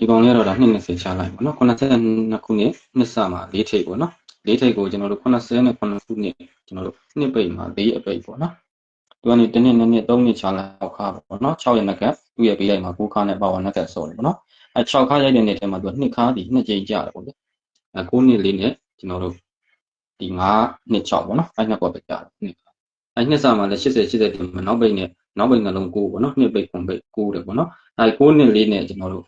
ဒီကောင်လေးကတော့ဒါ220ချလိုက်ပေါ့နော်82ခုနှစ်နှစ်စမှာ၄ထိပ်ပေါ့နော်၄ထိပ်ကိုကျွန်တော်တို့89ခုနှစ်ကျွန်တော်တို့နှစ်ပိတ်မှာ၄အပိတ်ပေါ့နော်သူကနေတစ်နှစ်နှစ်နှစ်သုံးနှစ်ချလိုက်ခါပေါ့နော်6ရက်နက်ကသူ့ရဲ့ပေးလိုက်မှာ9ခါနဲ့ပါဝါနက်ကဆော်တယ်ပေါ့နော်အဲ6ခါရိုက်တဲ့နေ့ထဲမှာသူက2ခါဒီ2ကြိမ်ကြတယ်ပေါ့လေအဲ9နှစ်လေးနဲ့ကျွန်တော်တို့ဒီ9နှစ်6ပေါ့နော်အဲနှစ်ကွက်ပဲကြတယ်နှစ်ခါအဲနှစ်စမှာလည်း80 80တင်မှာနောက်ပိတ်နဲ့နောက်ပိတ်နှလုံး9ပေါ့နော်နှစ်ပိတ်9ပိတ်9တယ်ပေါ့နော်အဲ9နှစ်လေးနဲ့ကျွန်တော်တို့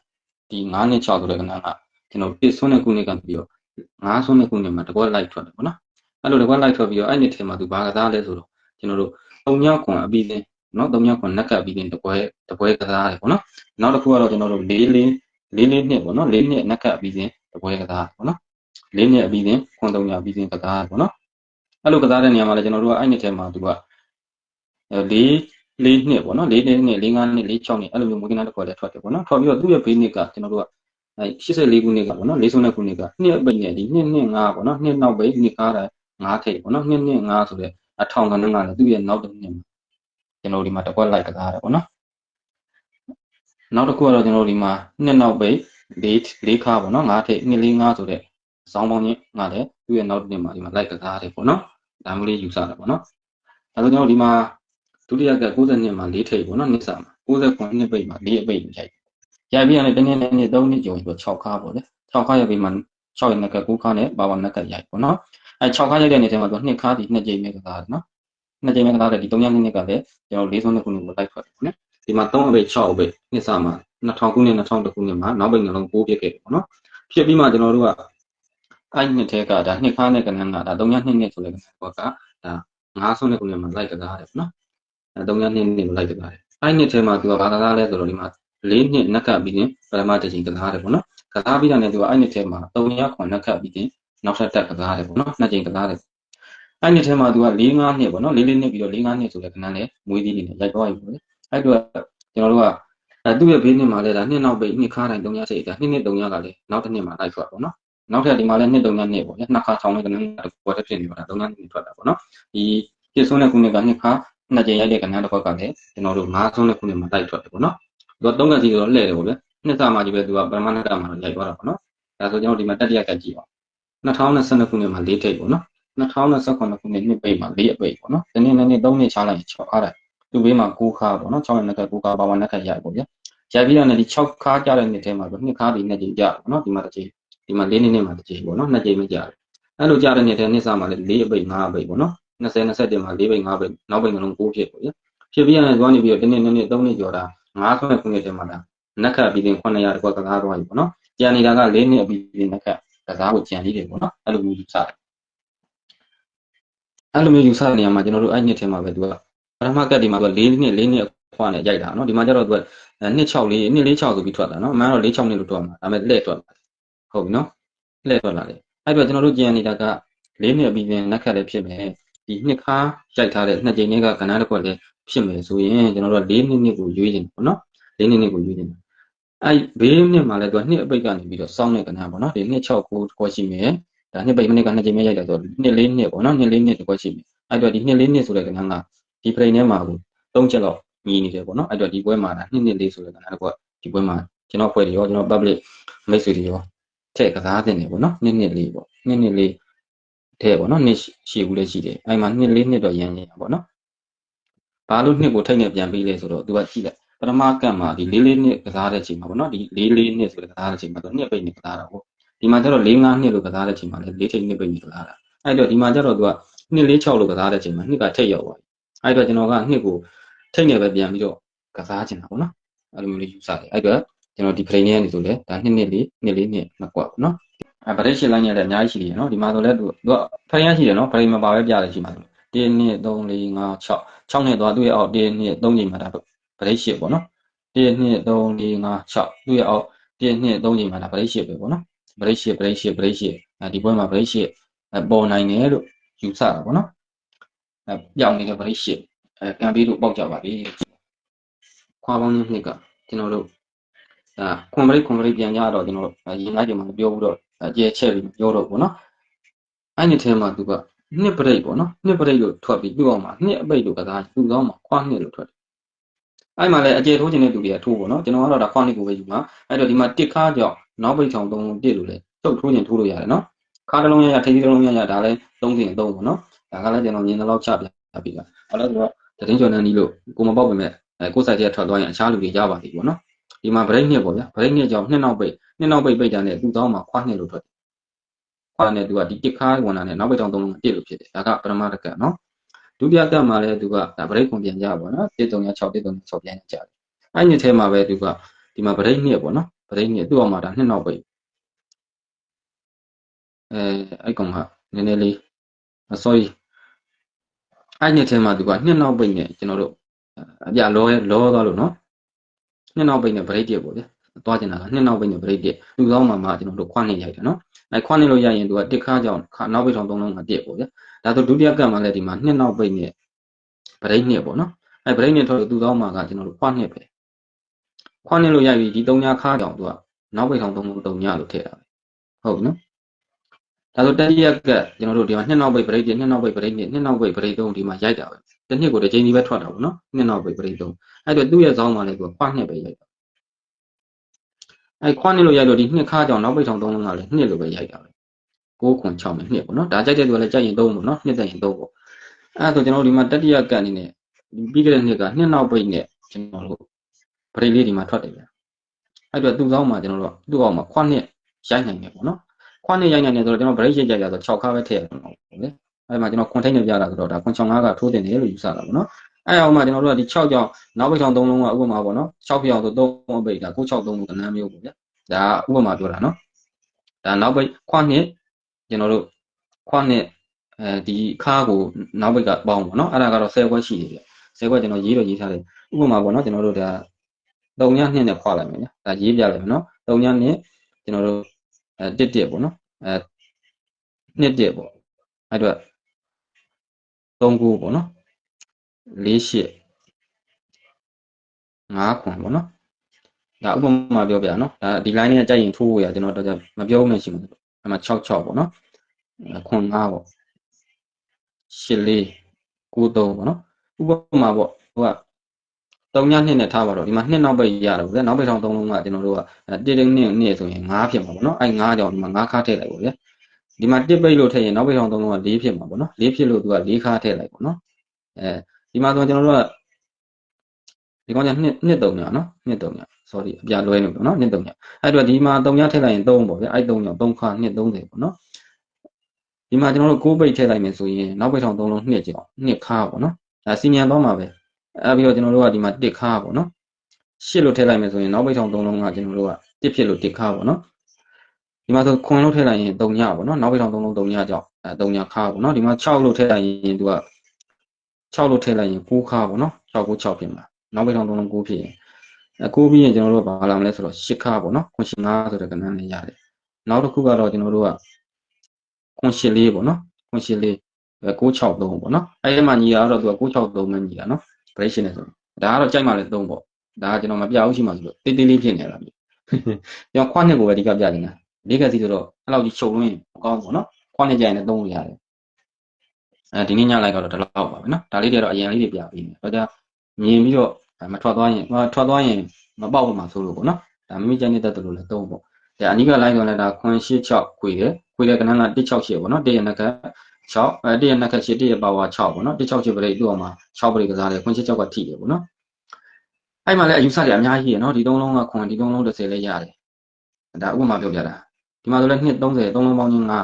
ဒီ9နှစ်6ဆိုတဲ့ကဏ္ဍကကျွန်တော်ပြစ်ဆွန်းတဲ့ခုနှစ်ကပြီးတော့9ဆွန်းတဲ့ခုနှစ်မှာတကွက်လိုက်ထွက်တယ်ပေါ့နော်အဲ့လိုတကွက်လိုက်ထွက်ပြီးတော့အဲ့နှစ်ထဲမှာသူဘာကစားလဲဆိုတော့ကျွန်တော်တို့3ညခွန်အပြီးတင်နော်3ညခွန်နက်ကပ်ပြီးတင်တကွဲတကွဲကစားတယ်ပေါ့နော်နောက်တစ်ခုကတော့ကျွန်တော်တို့၄၄၄၄နှစ်ပေါ့နော်၄နှစ်နက်ကပ်ပြီးတင်တကွဲကစားပေါ့နော်၄နှစ်အပြီးတင်ခွန်3ညပြီးတင်ကစားပေါ့နော်အဲ့လိုကစားတဲ့နေရာမှာလည်းကျွန်တော်တို့ကအဲ့နှစ်ထဲမှာသူက၄ လေးနှစ်ပေါ့နော်၄နှစ်နဲ့၄၅နှစ်၄၆နှစ်အဲ့လိုမျိုးမွေးကနာတစ်ခွက်လည်းထွက်တယ်ပေါ့နော်ထွက်ပြီးတော့သူ့ရဲ့ဘေးနှစ်ကကျွန်တော်တို့ကအဲ84ခုနှစ်ကပေါ့နော်49ခုနှစ်ကနှစ်ပိတ်နဲ့ဒီနှစ်နှစ်5ပေါ့နော်နှစ်နောက်ပိတ်နှစ်ကားတာ5ထိပ်ပေါ့နော်နှစ်နှစ်5ဆိုတဲ့အထောင်ကနန်းကလည်းသူ့ရဲ့နောက်တစ်နှစ်မှာကျွန်တော်ဒီမှာတစ်ခွက်လိုက်ကစားတယ်ပေါ့နော်နောက်တစ်ခုကတော့ကျွန်တော်ဒီမှာနှစ်နောက်ပိတ်၄၄ခါပေါ့နော်5ထိပ်နှစ်၄5ဆိုတဲ့စောင်းပေါင်းချင်းကလည်းသူ့ရဲ့နောက်တစ်နှစ်မှာဒီမှာလိုက်ကစားတယ်ပေါ့နော်ဒါမျိုးလေးယူဆတာပေါ့နော်အဲဆိုကျွန်တော်ဒီမှာ ဒုတိယက62မှာ4ထိပ်ပေါ့နော်နှစ်စာမှာ69နှစ်ပိတ်မှာ4အပိတ်ရိုက်ရိုက်ပြီးရတယ်တနေ့နဲ့နေ့3နှစ်ကျော်ပြီး6ခါပေါ့လေ6ခါရိုက်ပြီးမှ6ရက်နဲ့က9ခါနဲ့ပါပါနဲ့ကရိုက်ပေါ့နော်အဲ6ခါရိုက်တဲ့နေ့ထဲမှာသူ2ခါဒီ2ကြိမ်ပဲကစားတယ်နော်2ကြိမ်ပဲကစားတယ်ဒီ3ရက်နှစ်ကလည်းကျွန်တော်42ခုနှစ်ကိုလိုက်ထွက်တယ်ပေါ့နော်ဒီမှာ3အပိတ်6အပိတ်နှစ်စာမှာ2000ခုနှစ်2000ခုနှစ်မှာနောက်ပိတ်နှလုံး6ပြစ်ခဲ့တယ်ပေါ့နော်ဖြစ်ပြီးမှကျွန်တော်တို့ကအဲ့နှစ်ထဲကဒါနှစ်ခါနဲ့ကနန်းကဒါ3ရက်နှစ်နှစ်ဆိုတဲ့ကနန်းကဒါ9ဆုံးတဲ့ခုနှစ်မှာလိုက်ကစားတယ်ပေါ့နော် အဲ3ရက်နှစ်နှစ်ကိုလိုက်ကစားတယ်အဲ့နှစ်ထဲမှာသူကဘာကစားလဲဆိုတော့ဒီမှာ၄နှစ်နက်ကပ်ပြီးရင်ပထမတစ်ချိန်ကစားတယ်ပေါ့နော်ကစားပြီးတာနဲ့သူကအဲ့နှစ်ထဲမှာ3ရက်ခွန်နက်ကပ်ပြီးရင်နောက်ထပ်တက်ကစားတယ်ပေါ့နော်နှစ်ချိန်ကစားတယ်အဲ့နှစ်ထဲမှာသူက၄၅နှစ်ပေါ့နော်၄၄နှစ်ပြီးတော့၄၅နှစ်ဆိုတဲ့ခဏနဲ့မွေးသီးနေရိုက်သွားပြီပေါ့လေအဲ့တော့ကျွန်တော်တို့ကအဲသူ့ရဲ့ဘေးနှစ်မှာလည်းဒါနှစ်နောက်ပိတ်နှစ်ခါတိုင်း3ရက်ချိန်ဒါနှစ်နှစ်3ရက်ကလည်းနောက်တစ်နှစ်မှာလိုက်ထွက်ပေါ့နော်နောက်ထပ်ဒီမှာလည်းနှစ်3ရက်နှစ်ပေါ့လေနှစ်ခါထောင်တဲ့ကနန်းပေါ်တဲ့ဖြစ်နေပါတာ3ရက်နှစ်ထွက်တာပေါ့နော်ဒီပြည့်စုံတဲ့ခုနှစ်ကနှစ်ခါ နှစ်ကြိမ်ရိုက်တဲ့ကဏ္ဍတစ်ခွက်ကလည်းကျွန်တော်တို့၅ဆုံးတဲ့ခုနှစ်မှာတိုက်ထွက်တယ်ပေါ့နော်သူက၃ကစီဆိုတော့လှည့်တယ်ပေါ့ဗျနှစ်စမှာကြီးပဲသူကပရမဏတမှာရိုက်သွားတာပေါ့နော်ဒါဆိုကျွန်တော်ဒီမှာတတိယကကြည့်အောင်2022ခုနှစ်မှာ၄ထိပ်ပေါ့နော်2029ခုနှစ်နှစ်ပိတ်မှာ၄အပိတ်ပေါ့နော်ဒီနေ့နေ့3နှစ်ချလိုက်6ခါတယ်သူ့ဘေးမှာ9ခါပေါ့နော်6ရက်နှစ်ခါ9ခါပါဝါနှစ်ခါရိုက်ပေါ့ဗျရိုက်ပြီးတော့လည်းဒီ6ခါကြတဲ့နှစ်ထဲမှာဆိုနှစ်ခါဒီနှစ်ကြိမ်ကြပေါ့နော်ဒီမှာတစ်ကြိမ်ဒီမှာ၄နှစ်နှစ်မှာတစ်ကြိမ်ပေါ့နော်နှစ်ကြိမ်မကြတယ်အဲ့လိုကြတဲ့နှစ်ထဲနှစ်စမှာလည်း၄အပိတ်5အပိတ်ပေါ့နော် 20 21မှာ4ပိတ်5ပိတ်နောက်ပိတ်နှလုံး6ဖြစ်ပေါ့ဗျဖြစ်ပြီးရတယ်သွားနေပြီးတော့ဒီနေ့နေ့3နှစ်ကျော်တာ9ဆွဲခုနှစ်တည်းမှာဒါနက်ခတ်ပြီးရင်900တကွက်ကစားသွားပြီပေါ့နော်ကြံနေတာက4နှစ်အပြီးရင်နက်ခတ်ကစားဖို့ကြံလေးတယ်ပေါ့နော်အဲ့လိုမျိုးယူဆတယ်အဲ့လိုမျိုးယူဆတဲ့နေရာမှာကျွန်တော်တို့အဲ့နှစ်ထဲမှာပဲသူကပထမကတ်ဒီမှာသူက4နှစ်4နှစ်ခွာနဲ့ရိုက်တာနော်ဒီမှာကျတော့သူကနှစ်6လေးနှစ်4 6ဆိုပြီးထွက်တာနော်အမှန်တော့4 6နှစ်လို့ထွက်မှာဒါပေမဲ့လှည့်ထွက်မှာဟုတ်ပြီနော်လှည့်ထွက်လာတယ်အဲ့တော့ကျွန်တော်တို့ကြံနေတာက4နှစ်အပြီးရင်နက်ခတ်လည်းဖြစ်မယ် ဒီနှစ်ခါရိုက်ထားတဲ့နှစ်ကြိမ်နဲ့ကကဏ္ဍတစ်ခွက်လည်းဖြစ်မယ်ဆိုရင်ကျွန်တော်တို့၄နှစ်နှစ်ကိုရွေးနေပေါ့နော်၄နှစ်နှစ်ကိုရွေးနေတယ်အဲ့ဘေးနှစ်မှာလည်းသူကနှစ်အပိတ်ကနေပြီးတော့စောင်းတဲ့ကဏ္ဍပေါ့နော်ဒီနှစ်6ကိုခွက်ရှိမယ်ဒါနှစ်ပိတ်မိနစ်ကနှစ်ကြိမ်ပဲရိုက်တယ်ဆိုတော့နှစ်၄နှစ်ပေါ့နော်နှစ်၄နှစ်တစ်ခွက်ရှိမယ်အဲ့တော့ဒီနှစ်၄နှစ်ဆိုတဲ့ကဏ္ဍကဒီဖရိန်ထဲမှာကို၃ချက်လောက်ညီနေတယ်ပေါ့နော်အဲ့တော့ဒီပွဲမှာဒါနှစ်နှစ်လေးဆိုတဲ့ကဏ္ဍတစ်ခွက်ဒီပွဲမှာကျွန်တော်ဖွဲ့တယ်ရောကျွန်တော် public မိတ်ဆွေတွေရောထည့်ကစားတင်တယ်ပေါ့နော်နှစ်နှစ်လေးပေါ့နှစ်နှစ်လေး ထဲပေါ့နော်နှစ်ရှိဘူးလည်းရှိတယ်အဲ့မှာနှစ်လေးနှစ်တော့ရန်ရန်ပေါ့နော်ဘာလို့နှစ်ကိုထိတ်နေပြန်ပြီးလဲဆိုတော့သူကကြည့်လိုက်ပထမကတ်မှာဒီလေးလေးနှစ်ကစားတဲ့အချိန်မှာပေါ့နော်ဒီလေးလေးနှစ်ဆိုတဲ့ကစားတဲ့အချိန်မှာသူနှစ်ပိတ်နေကစားတာပေါ့ဒီမှာကျတော့၄၅နှစ်လို့ကစားတဲ့အချိန်မှာလည်းလေးထိတ်နှစ်ပိတ်နေကစားတာအဲ့တော့ဒီမှာကျတော့သူကနှစ်လေး6လို့ကစားတဲ့အချိန်မှာနှစ်ကထိတ်ရောက်သွားပြီအဲ့တော့ကျွန်တော်ကနှစ်ကိုထိတ်နေပဲပြန်ပြီးတော့ကစားချင်တာပေါ့နော်အဲ့လိုမျိုးလေးယူဆတယ်အဲ့တော့ကျွန်တော်ဒီ frame နဲ့နေဆိုလဲဒါနှစ်နှစ်လေးနှစ်လေးနှစ်နှစ်ကွက်ပေါ့နော် အဲဗရိတ်ရှင်းလိုက်ရတဲ့အများကြီးရှိတယ်နော်ဒီမှာဆိုလဲသူသူကဖရင်ရှိတယ်နော်ဖရင်မပါပဲပြတယ်ရှိမှာဆို1 2 3 4 5 6 6နဲ့သွားသူ့ရဲ့အောက်1 2 3ချိန်မှာဒါဗရိတ်ရှင်းပေါ့နော်1 2 3 4 5 6သူ့ရဲ့အောက်1 2 3ချိန်မှာဒါဗရိတ်ရှင်းပဲပေါ့နော်ဗရိတ်ရှင်းဗရိတ်ရှင်းဗရိတ်ရှင်းအဲဒီပွဲမှာဗရိတ်ရှင်းပေါ်နိုင်တယ်လို့ယူဆတာပေါ့နော်အဲပြောင်းနေတဲ့ဗရိတ်ရှင်းအဲကံပေးလို့ပေါက်ကြပါပြီခွာပေါင်းနှစ်ကကျွန်တော်တို့ဒါခွန်ဗရိတ်ခွန်ဗရိတ်ပြန်ကြတော့ကျွန်တော်ရင်ငါးချိန်မှာပြောဘူးတော့အ ကျဲချက်ပြီးပြောတော့ပေါ့နော်အဲ့ဒီထဲမှာသူကနှစ်ပရိတ်ပေါ့နော်နှစ်ပရိတ်လို့ထွက်ပြီးပြုအောင်မှာနှစ်အပိတ်လို့ကစားပြုအောင်မှာခွာနှစ်လို့ထွက်တယ်အဲ့မှာလည်းအကျေထိုးခြင်းတဲ့သူတွေကထိုးပေါ့နော်ကျွန်တော်ကတော့ဒါခွန်နှစ်ကိုပဲယူမှာအဲ့တော့ဒီမှာတစ်ခါကြောင့်နောက်ပိတ်ဆောင်သုံးလုံးပြည့်လို့လေတုတ်ထိုးခြင်းထိုးလို့ရတယ်နော်ခါတစ်လုံးရရထိပ်တစ်လုံးရရဒါလည်းသုံးခြင်းသုံးပေါ့နော်ဒါကလည်းကျွန်တော်မြင်တဲ့လောက်ချပြပြပြီလားအဲ့တော့ဆိုတော့တရင်ကျော်နေနီးလို့ကိုမပေါက်ပါမဲ့အဲကိုယ်ဆိုင်တဲ့ထွက်သွားရင်အခြားလူတွေရပါသေးပေါ့နော် ဒီမှာ break နှစ်ပေါ့ဗျာ break နှစ်ကြောင့်နှစ်နောက်ပိတ်နှစ်နောက်ပိတ်ပိတ်တာနဲ့သူ့တောင်းမှာခွာနှစ်လို့ထွက်တယ်ခွာနဲ့သူကဒီတစ်ခါဝင်တာနဲ့နောက်ပိတ်တောင်းသုံးလုံးပြည့်လို့ဖြစ်တယ်ဒါကပရမတကနော်ဒုတိယကတ်မှာလည်းသူကဒါ break ခွန်ပြန်ကြပါနော်136 136ပြန်ကြတယ်အဲ့နှစ်ထဲမှာပဲသူကဒီမှာ break နှစ်ပေါ့နော် break နှစ်သူ့အောင်မှာဒါနှစ်နောက်ပိတ်အဲအဲ့ကောင်ကနည်းနည်းလေး sorry အဲ့နှစ်ထဲမှာသူကနှစ်နောက်ပိတ်နဲ့ကျွန်တော်တို့အပြလောလောသွားလို့နော် နှစ်နောက်ပိတ်နဲ့ break ပြပေါ့ဗျာသွားကျင်တာကနှစ်နောက်ပိတ်နဲ့ break ပြလူကောင်းမှာမှကျွန်တော်တို့ခွန်းနေရိုက်တယ်နော်အဲခွန်းနေလို့ရရင်သူကတစ်ခါကြောင်နောက်ပိတ်ထောင်သုံးလုံးကပြည့်ပေါ့ဗျာဒါဆိုဒုတိယကံမှာလည်းဒီမှာနှစ်နောက်ပိတ်နဲ့ break နှစ်ပေါ့နော်အဲ break နှစ်ထောက်သူကောင်းမှာကကျွန်တော်တို့ခွန်းနှစ်ပဲခွန်းနေလို့ရပြီဒီသုံးညာခါကြောင်သူကနောက်ပိတ်ထောင်သုံးလုံးသုံးညာလို့ထည့်တာပဲဟုတ်ပြီနော်ဒါဆိုတတိယကကျွန်တော်တို့ဒီမှာနှစ်နောက်ပိတ် break ပြနှစ်နောက်ပိတ် break နှစ်နှစ်နောက်ပိတ် break သုံးဒီမှာရိုက်တာပဲ တစ်နှစ်ကိုတစ်ချိန်ဒီပဲထွက်တာပေါ့နော်နှစ်နောက်ပိတ် break သုံးအဲ့တော့သူ့ရဲ့ဇောင်းမှာလည်းသူကခွနှစ်ပဲရိုက်တာအဲ့ခွနှစ်လို့ရိုက်လို့ဒီနှစ်ခါကြောင်နောက်ပိတ်ထောင်သုံးလုံးကလည်းနှစ်လို့ပဲရိုက်တာပဲ6ခွန်6နဲ့နှစ်ပေါ့နော်ဒါကြိုက်တဲ့သူကလည်းကြိုက်ရင်သုံးပေါ့နော်နှစ်သက်ရင်သုံးပေါ့အဲ့ဒါဆိုကျွန်တော်တို့ဒီမှာတတိယကအနေနဲ့ပြီးခဲ့တဲ့နှစ်ကနှစ်နောက်ပိတ်နဲ့ကျွန်တော်တို့ break လေးဒီမှာထွက်တယ်ဗျအဲ့တော့သူ့ဇောင်းမှာကျွန်တော်တို့သူ့အောင်မှာခွနှစ်ရိုက်နိုင်တယ်ပေါ့နော်ခွနှစ်ရိုက်နိုင်တယ်ဆိုတော့ကျွန်တော် break ရိုက်ကြရဆို6ခါပဲထည့်ရအောင်ပေါ့လေ အဲ့မှာကျွန်တော်ခွန်ထိတ်နေပြတာဆိုတော့ဒါခွန်65ကထိုးတင်တယ်လို့ယူဆတာပေါ့နော်အဲ့အောင်မှာကျွန်တော်တို့ကဒီ6ကြောင်နောက်ပိတ်ဆောင်3လုံးကဥပမာပေါ့နော်6ပြောင်ဆို3အပိတ်ဒါ9 6 3လို့ကဏ္ဍမျိုးပေါ့ဗျာဒါဥပမာပြောတာနော်ဒါနောက်ပိတ်ခွနှစ်ကျွန်တော်တို့ခွနှစ်အဲဒီခါကိုနောက်ပိတ်ကပေါင်းပေါ့နော်အဲ့ဒါကတော့10ခွက်ရှိတယ်ဗျ10ခွက်ကျွန်တော်ရေးတော့ရေးထားတယ်ဥပမာပေါ့နော်ကျွန်တော်တို့ဒါ3ည2နဲ့ခွာလိုက်မယ်ဗျာဒါရေးပြလိုက်မယ်နော်3ည2ကျွန်တော်တို့အဲ1 1ပေါ့နော်အဲ2 1ပေါ့အဲ့တော့ 3ခုပေါ့နော်4 8 5ခွန်ပေါ့နော်ဒါဥပမာပြောပြနော်ဒါဒီ line နဲ့ကြိုက်ရင်ထိုးရကျွန်တော်တော့မပြောမှရှိမှာအမှ6 6ပေါ့နော်ခွန်5ပေါ့8 4 9 3ပေါ့နော်ဥပမာပေါ့ဟိုက3ည2နဲ့ထားပါတော့ဒီမှာ2နောက်ပိတ်ရတော့ဗျာနောက်ပိတ်ထောင်3လုံးကကျွန်တော်တို့က1 1 2 2ဆိုရင်5ဖြစ်မှာပေါ့နော်အဲ5ကြောင့်ဒီမှာ5ခါထည့်လိုက်ပေါ့ဗျာ ဒီမှာ1ပိတ်လို့ထည့်ရင်နောက်ပိတ်ထောင်3လုံးက4ဖြစ်မှာပေါ့နော်4ဖြစ်လို့သူက4ခါထည့်လိုက်ပေါ့နော်အဲဒီမှာဆိုကျွန်တော်တို့ကဒီကောင်ကနှစ်နှစ်3ညနော်နှစ်3ည sorry အပြလွဲနေပေါ့နော်နှစ်3ညအဲ့တော့ဒီမှာ3ညထည့်လိုက်ရင်3ပေါ့ဗျာအဲ့3ည3ခါနှစ်30ပေါ့နော်ဒီမှာကျွန်တော်တို့6ပိတ်ထည့်လိုက်မယ်ဆိုရင်နောက်ပိတ်ထောင်3လုံးနှစ်ကြောင်နှစ်ခါပေါ့နော်ဒါစီမံသွားမှာပဲအဲ့ပြီးတော့ကျွန်တော်တို့ကဒီမှာ1ခါပေါ့နော်ရှစ်လို့ထည့်လိုက်မယ်ဆိုရင်နောက်ပိတ်ထောင်3လုံးကကျွန်တော်တို့က1ဖြစ်လို့1ခါပေါ့နော် ဒီမှာဆိုခွန်လို့ထည့်လိုက်ရင်3ညပေါ့နော်နောက်ပိတ်ထောင်3လုံး3ညကြောင်အဲ3ညခါပေါ့နော်ဒီမှာ6လို့ထည့်လိုက်ရင်သူက6လို့ထည့်လိုက်ရင်9ခါပေါ့နော်6 9 6ဖြစ်မှာနောက်ပိတ်ထောင်3လုံး9ဖြစ်ရင်အဲ9ပြီးရင်ကျွန်တော်တို့ကဘာလာမလဲဆိုတော့10ခါပေါ့နော်ခွန်ရှင်5ဆိုတဲ့ကဏ္ဍနဲ့ရတယ်နောက်တစ်ခုကတော့ကျွန်တော်တို့ကခွန်ရှင်4ပေါ့နော်ခွန်ရှင်4 663ပေါ့နော်အဲဒီမှာညီတာတော့သူက663ပဲညီတာနော် operation နဲ့ဆိုဒါကတော့ကြိုက်မှလည်း3ပေါ့ဒါကကျွန်တော်မပြဘူးရှိမှဆိုလို့တေးသေးလေးဖြစ်နေတာပြီကျွန်တော်ခွန်းနှစ်ကိုပဲအဓိကပြနေတာ လေးကစီဆိုတော့အဲ့လောက်ကြီးချုပ်လို့ရင်မကောင်းဘူးပေါ့နော်ခွန်းနှစ်ကြိုင်လည်း3လို့ရတယ်အဲဒီနေ့ညလိုက်တော့ဒီလောက်ပါပဲနော်ဒါလေးတွေကတော့အရင်လေးတွေပြပြီးနေတော့ဒါမြင်ပြီးတော့မထွက်သွားရင်ထွက်သွားရင်မပေါက်မှာဆိုလို့ပေါ့နော်ဒါမိမိကြိုက်နေတဲ့တူလို့လည်း3ပေါ့ဒါအနိကလိုက်ဆိုလည်းဒါခွန်း86ခွေတယ်ခွေတဲ့ကဏ္ဍက168ပေါ့နော်တရနက6အဲတရနက8တရပါဝါ6ပေါ့နော်168ပရိတ်သူ့အောင်မှာ6ပရိတ်ကစားတယ်ခွန်း86ကထိတယ်ပေါ့နော်အဲ့မှာလည်းအယူဆတွေအများကြီးရနော်ဒီသုံးလုံးကခွန်ဒီသုံးလုံး30လည်းရတယ်ဒါဥပမာပြောပြတာ ဒီမှာဆိုလည်း2 30သုံးလုံးပေါင်းချင်း9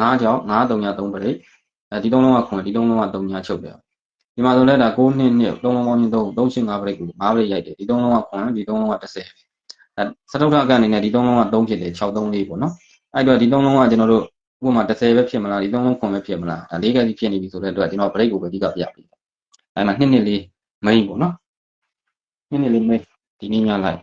9ကြောင့်9 3ည3ပရိတ်အဲဒီသုံးလုံးကခွန်ဒီသုံးလုံးက3ညချုပ်တယ်ဒီမှာဆိုလည်းဒါ6နှစ်နှစ်သုံးလုံးပေါင်းချင်း3 3 8 5ပရိတ်ကို5ပရိတ်ရိုက်တယ်ဒီသုံးလုံးကခွန်ဒီသုံးလုံးက30ပဲအဲစတုထအကအနေနဲ့ဒီသုံးလုံးက3ဖြစ်တယ်6 3 4ပေါ့နော်အဲ့တော့ဒီသုံးလုံးကကျွန်တော်တို့ဥပမာ30ပဲဖြစ်မလားဒီသုံးလုံးခွန်ပဲဖြစ်မလားဒါ၄ကစီဖြစ်နေပြီဆိုတဲ့အတွက်ကျွန်တော် break ကိုပဲအဓိကပြပေးတယ်အဲ့မှာနှစ်နှစ်လေး main ပေါ့နော်နှစ်နှစ်လေး main ဒီနေ့ညလိုက်